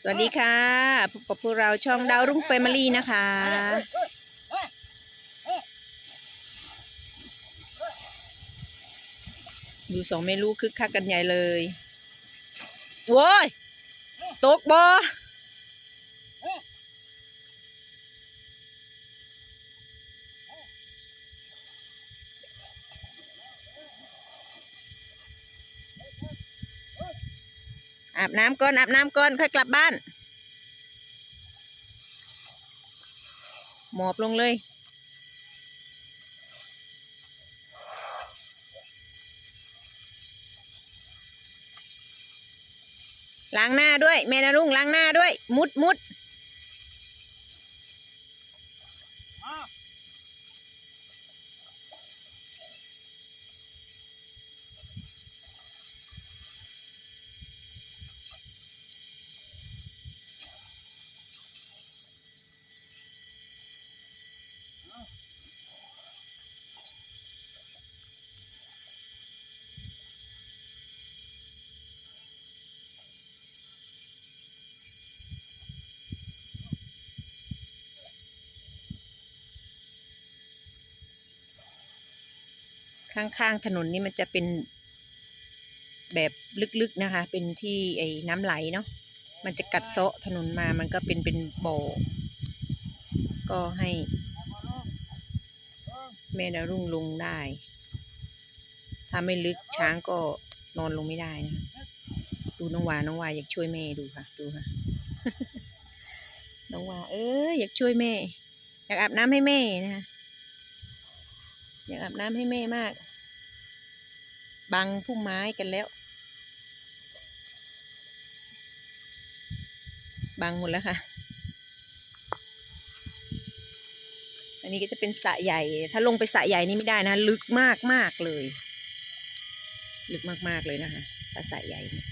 สวัสดีค่ะพบกับพวกเราช่องดาวรุ่งแฟมิลี่นะคะ ดูสองเมลูคึกคักกันใหญ่เลย โว้ย ตกบอ อาบน้ำก่อนอาบน้ำก่อนค่อยกลับบ้าน หมอบลงเลย ล้างหน้าด้วย แม่นารุ่งล้างหน้าด้วย มุดมุด ข้างๆถนนนี่มันจะเป็นแบบลึกๆนะคะ เป็นที่ไอ้น้ำไหลเนาะ มันจะกัดเซาะถนนมา มันก็เป็นเป็นบ่อ ก็ให้ แม่ดารุ่งลงได้ ถ้าไม่ลึกช้างก็นอนลงไม่ได้นะ ดูน้องวา น้องวาอยากช่วยแม่ดูค่ะ ดูค่ะ น้องวา เอ้ยอยากช่วยแม่ อยากอาบน้ำให้แม่นะคะ อยากอาบน้ำให้แม่มาก บังพุ่มไม้กันแล้ว บังหมดแล้วค่ะ อันนี้ก็จะเป็นสระใหญ่ ถ้าลงไปสระใหญ่นี่ไม่ได้นะ ลึกมากมากเลย ลึกมากๆเลยนะคะ สระใหญ่เนี่ย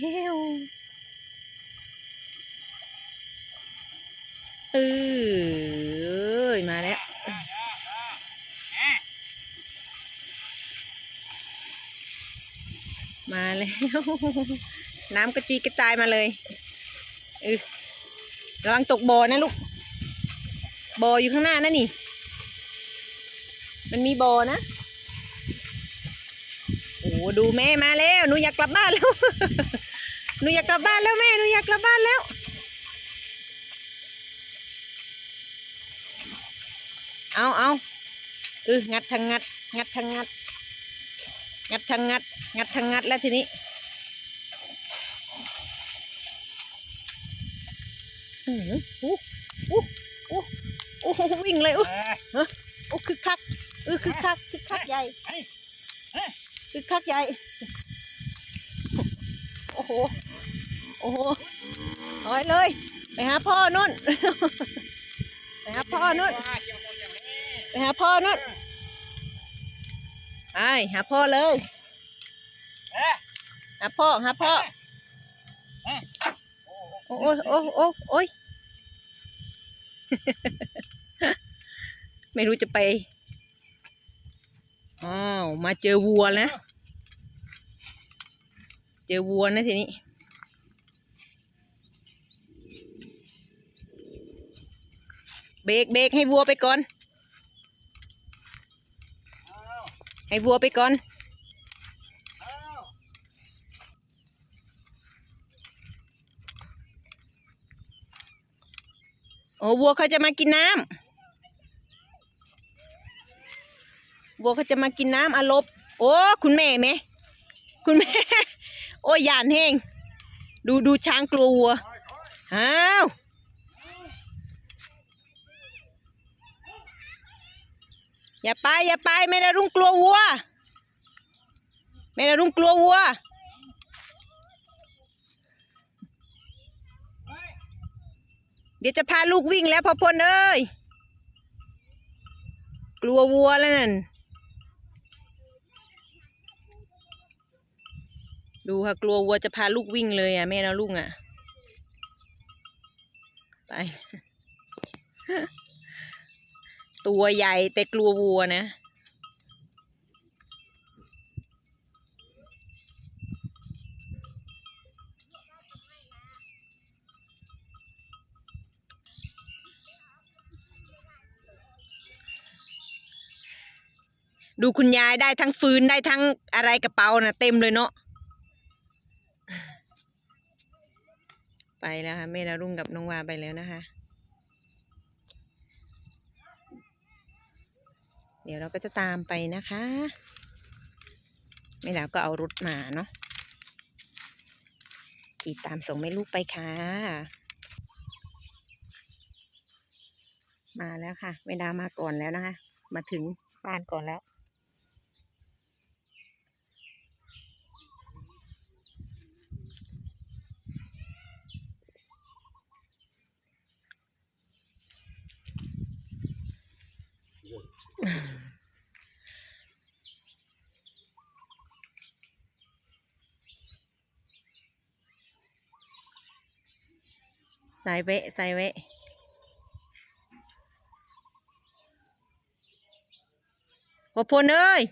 แล้วเออมาแล้วมาแล้ว น้ำกระจุยกระจายมาเลยเออระวังตกบ่อนะลูกบ่ออยู่ข้างหน้านะนี่ มันมีบ่อนะโอ้ดูแม่มาแล้วหนูอยากกลับบ้านแล้ว หนูอยากกลับบ้านแล้วแม่หนูอยากกลับบ้านแล้ว เอาเอาเอองัดทางงัด งัดทางงัด งัดทางงัด งัดทางงัดแล้วทีนี้โอ้โหโอ้โหโอ้โหโอ้โหวิ่งเลยโอ้โอ้คือคักเออคือคักคือคักใหญ่คือคักใหญ่ โอ้โหโอ้โหถอยเลย ไปหาพ่อนุ่น ไปหาพ่อนุ่น ไปหาพ่อนุ่น ไปหาพ่อเลย หาพ่อ หาพ่อ โอ้โอ้โอ้โอ้โอ้ยไม่รู้จะไป อ้าว มาเจอวัวนะ เจอวัวนะทีนี้ เบรกเบรกให้วัวไปก่อน ให้วัวไปก่อน โอ้วัวเขาจะมากินน้ำวัวเขาจะมากินน้ำอารบโอ้คุณแม่ไหมคุณแม่ โอ้ยหยานแห้งดูดูช้างกลัววัวอ้าว อย่าไปอย่าไปแม่ดารุ่งกลัววัวแม่ดารุ่งกลัววัวเดี๋ยวจะพาลูกวิ่งแล้วพ่อพลเอ้ยกลัววัวแล้วนั่นดูค่ะกลัววัวจะพาลูกวิ่งเลยอะแม่นะลูกอะ ไป ตัวใหญ่แต่กลัววัวนะ ดูคุณยายได้ทั้งฟืนได้ทั้งอะไรกระเป๋านะเต็มเลยเนาะไปแล้วค่ะแม่ดารุ่งกับน้องวาไปแล้วนะคะ เดี๋ยวเราก็จะตามไปนะคะแม่ดาวก็เอารถมาเนาะขี่ตามส่งแม่ลูกไปค่ะ มาแล้วค่ะแม่ดาวมาก่อนแล้วนะคะ มาถึงบ้านก่อนแล้ว สายเวะสายเวะพ่อพนเอ้ย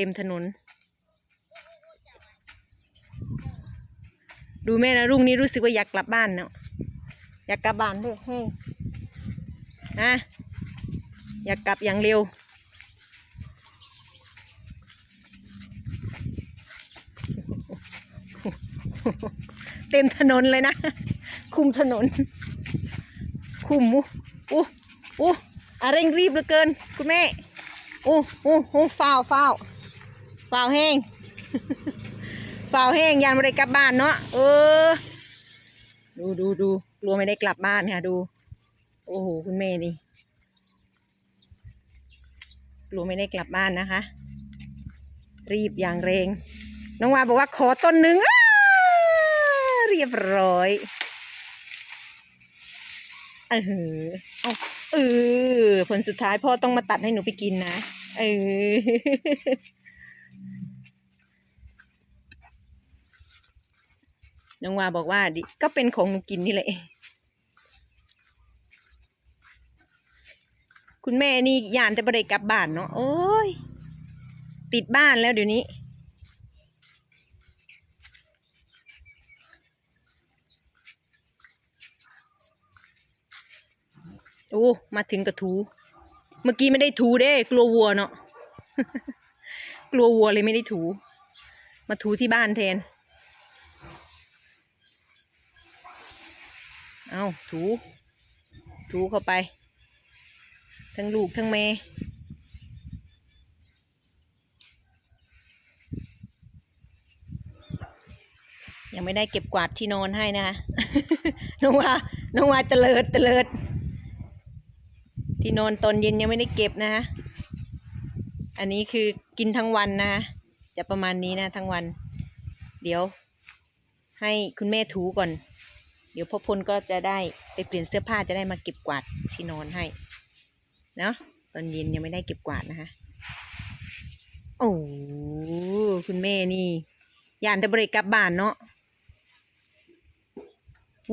เต็มถนน ดูแม่นะรุ่งนี้รู้สึกว่าอยากกลับบ้านเนาะอยากกลับบ้านด้วยแห้งนะอยากกลับอย่างเร็ว เต็มถนนเลยนะ คุมถนน คุมอู้อู้อู้อะเร่งรีบเหลือเกิน คุณแม่อู้อู้อู้ฟ้าวฟ้าว ฟ้าวแห้ง ฝ่าวแห้งยันไม่ได้กลับบ้านเนาะเออ ดูดูดูกลัวไม่ได้กลับบ้านค่ะดู โอ้โหคุณแม่นี่กลัวไม่ได้กลับบ้านนะคะ รีบอย่างเร่งน้องวาบอกว่าขอต้นหนึ่งเรียบร้อยเออเอาเออผลสุดท้ายพ่อต้องมาตัดให้หนูไปกินนะ เออ น้องวาบอกว่าดิก็เป็นของหนูกินนี่แหละ คุณแม่นี่ยานแต่บ่ได้กลับบ้านเนาะโอ้ย ติดบ้านแล้วเดี๋ยวนี้ โอ้ มาถึงกระทู เมื่อกี้ไม่ได้ถูเด้ กลัววัวเนาะ กลัววัวเลยไม่ได้ถู มาถูที่บ้านแทน เอาถู ถูเข้าไป ทั้งลูกทั้งแม่ยังไม่ได้เก็บกวาดที่นอนให้นะคะน้องว่าน้องว่าเตลิดเตลิด ที่นอนตอนเย็นยังไม่ได้เก็บนะคะอันนี้คือกินทั้งวันนะคะจะประมาณนี้นะทั้งวัน เดี๋ยว ให้คุณแม่ถูก่อน ดี๋ยวพ่อพลก็จะได้ไปเปลี่ยนเสื้อผ้าจะได้มาเก็บกวาดที่นอนให้ เนาะตอนเย็นยังไม่ได้เก็บกวาดนะคะ โอ้คุณแม่นี่ยานแต่บริกลับบ้านเนาะ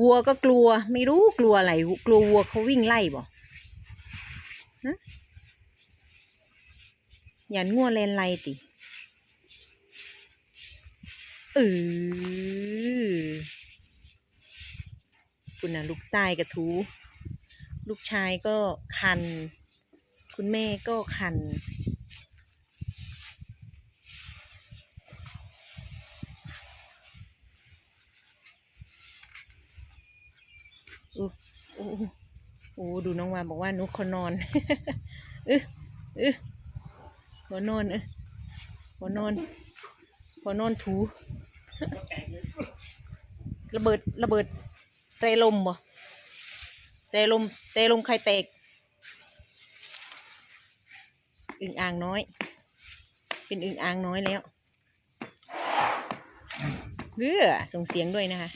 วัวก็กลัวไม่รู้กลัวอะไรกลัววัวเขาวิ่งไล่บ่ฮะยานง่วแลนไล่ติเออ คุณนะลูกชายกระทู ลูกชายก็คัน คุณแม่ก็คัน โอ้โอ้โอ้ดูน้องวาบอกว่านุขอนอนเออเออขอนอนเออขอนอนขอนอนถูระเบิดระเบิด เตะลมบ่เตะลมเตะลมใครแตกอึ่งอ่างน้อย เป็นอึ่งอ่างน้อยแล้วเรือส่งเสียงด้วยนะคะ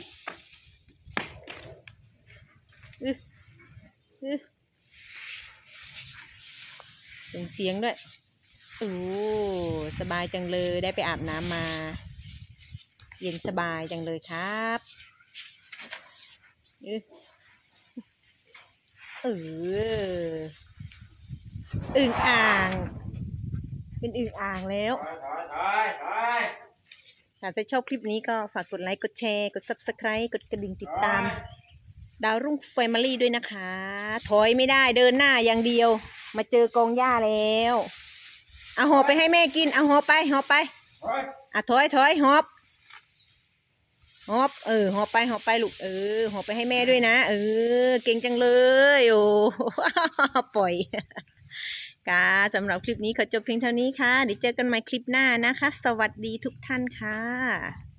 ส่งเสียงด้วยโอ้สบายจังเลยได้ไปอาบน้ำมา เย็นสบายจังเลยครับ เอออึ่งอ่าง เป็นอึ่งอ่างแล้วถอยถอยถอยถอยถ้าชอบคลิปนี้ก็ฝากกดไลค์ กดแชร์ กด subscribe กดกระดิ่งติดตาม ดาวรุ่งแฟมิลี่ด้วยนะคะ ถอยไม่ได้เดินหน้าอย่างเดียว มาเจอกองหญ้าแล้ว เอาหอบไปให้แม่กิน เอาหอบไปหอบไปถอยอะถอยถอยหอบ หอบ เออหอบไปหอบไปลูกเออหอบไปให้แม่ด้วยนะ เออ เก่งจังเลยโอ้ปล่อยค่ะสำหรับคลิปนี้ขอจบเพียงเท่านี้ค่ะเดี๋ยวเจอกันใหม่คลิปหน้านะคะ สวัสดีทุกท่านค่ะ